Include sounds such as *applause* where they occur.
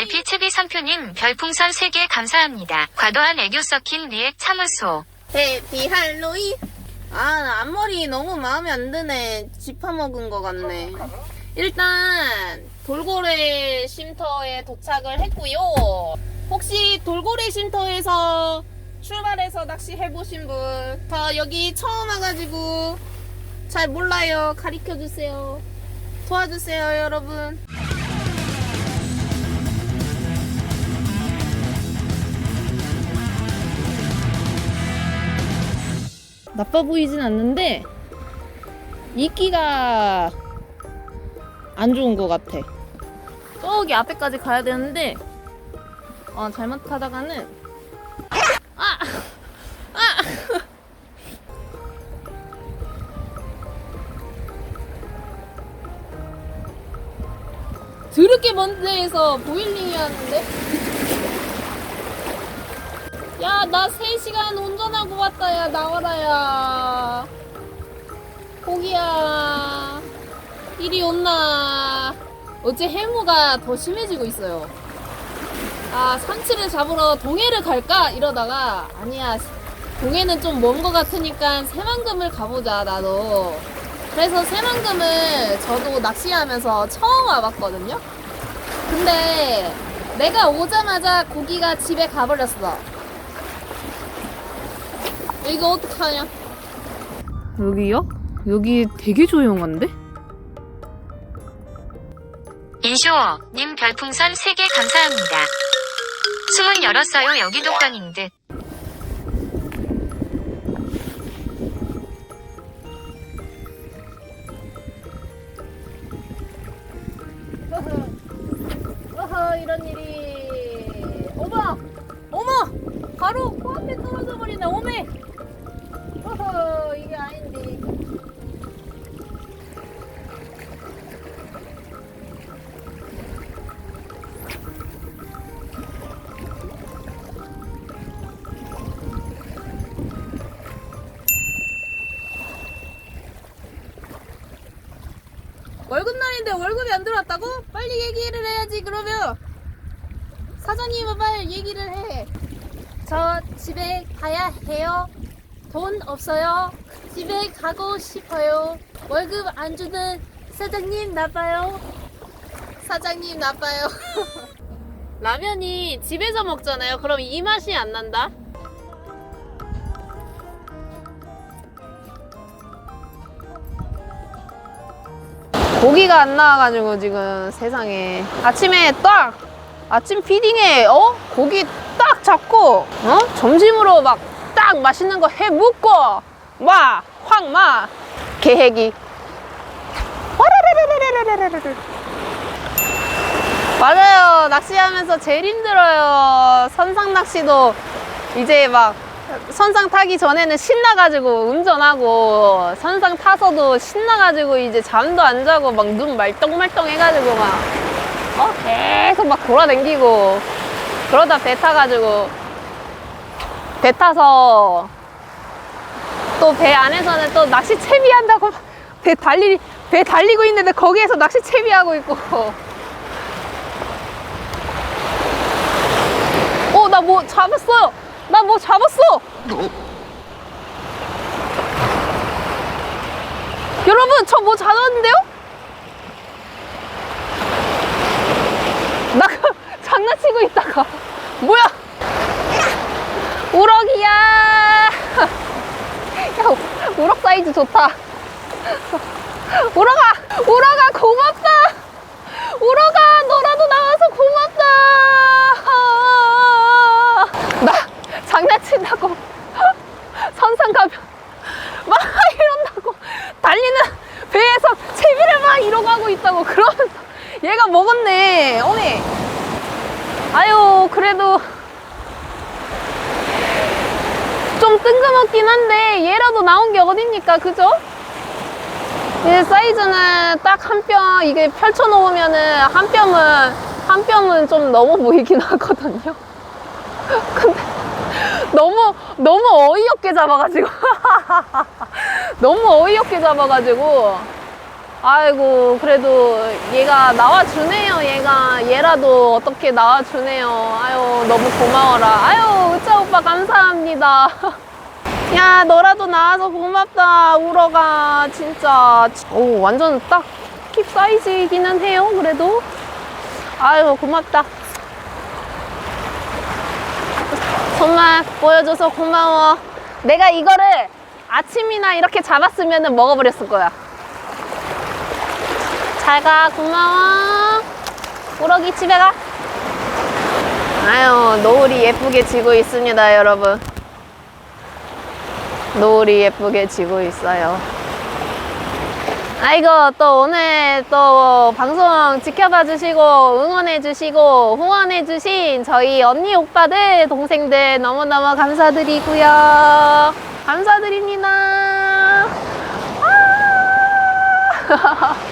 RP 채비 선표님 별풍선 3개 감사합니다. 과도한 애교 섞인 리액 참으소. 해피 할로윈. 아, 나 앞머리 너무 마음에 안 드네. 짚어먹은 것 같네. 일단, 돌고래 쉼터에 도착을 했고요. 혹시 돌고래 쉼터에서 출발해서 낚시 해보신 분? 저 여기 처음 와가지고 잘 몰라요. 가르쳐주세요. 도와주세요, 여러분. 나빠 보이진 않는데 이끼가 안 좋은 것 같아. 저기 앞에까지 가야 되는데 어, 잘못하다가는 아! 아! *laughs* 드럽게 먼 데에서 보일링이 하는데? 야, 나 3시간 운전하고 왔다, 야, 나와라, 야. 고기야. 이리 온나. 어째 해무가 더 심해지고 있어요. 아, 삼치를 잡으러 동해를 갈까? 이러다가, 아니야. 동해는 좀 먼 것 같으니까 새만금을 가보자, 나도. 그래서 새만금을 저도 낚시하면서 처음 와봤거든요? 근데 내가 오자마자 고기가 집에 가버렸어. 이거 어떡하냐? 여기요? 여기 되게 조용한데? 인쇼어 님 별풍선 3개 감사합니다. 수문 열었어요 여기 독방인 듯. 어허 이런 일이 어머 어머 바로 코앞에 떨어져 버리네 오메 월급날인데 월급이 안 들어왔다고? 빨리 얘기를 해야지 그러면 사장님은 빨리 얘기를 해. 저 집에 가야 해요. 돈 없어요. 집에 가고 싶어요. 월급 안 주는 사장님 나빠요. 사장님 나빠요. *laughs* 라면이 집에서 먹잖아요. 그럼 이 맛이 안 난다? 고기가 안 나와가지고 지금 세상에. 아침에 딱 아침 피딩에 어? 고기 딱 잡고 어? 점심으로 막 딱 맛있는 거 해먹고 와확막 계획이. 맞아요 낚시하면서 제일 힘들어요 선상 낚시도 이제 막 선상 타기 전에는 신나가지고 운전하고 선상 타서도 신나가지고 이제 잠도 안 자고 막 눈 말똥말똥 해가지고 막 어? 계속 막 돌아다니고 그러다 배 타가지고 배 타서 또 배 안에서는 또 낚시 채비한다고 배 달리 배 달리고 있는데 거기에서 낚시 채비하고 있고 어 나 뭐 잡았어요 나 뭐 잡았어! 여러분 저 뭐 잡았는데요? 나 그- *laughs* 장난치고 있다가. 뭐야? 우럭이야! *laughs* 야 우럭 사이즈 좋다. *laughs* 우럭아 우럭아 고맙다 우럭아 너라도 나와서 고맙다 나 장난친다고. *laughs* 선상 가면 막 이런다고. 달리는 배에서 채비를 막 이러고 하고 있다고. 그러면서 얘가 먹었네. 어메 아유 그래도 좀 뜬금없긴 한데 얘라도 나온 게 어딥니까? 그죠? 이 사이즈는 딱 한 뼘 이게 펼쳐 놓으면은 한 뼘은 한 뼘은 좀 넘어 보이긴 하거든요. *laughs* 근데 너무 너무 어이없게 잡아가지고. *laughs* 너무 어이없게 잡아가지고. 아이고 그래도 얘가 나와주네요 얘가. 얘라도 어떻게 나와주네요. 아유 너무 고마워라. 아유 으짜 오빠 감사합니다. *laughs* 야 너라도 나와서 고맙다 우러가. 진짜. 오 완전 딱 킵 사이즈이기는 해요 그래도. 아유 고맙다 정말 보여줘서 고마워. 내가 이거를 아침이나 이렇게 잡았으면 먹어버렸을 거야. 잘 가 고마워. 우럭이 집에 가. 아유 노을이 예쁘게 지고 있습니다 여러분. 노을이 예쁘게 지고 있어요 아이고 또 오늘 또 방송 지켜봐 주시고 응원해 주시고 후원해 주신 저희 언니 오빠들 동생들 너무너무 감사드리고요 감사드립니다 아! *laughs*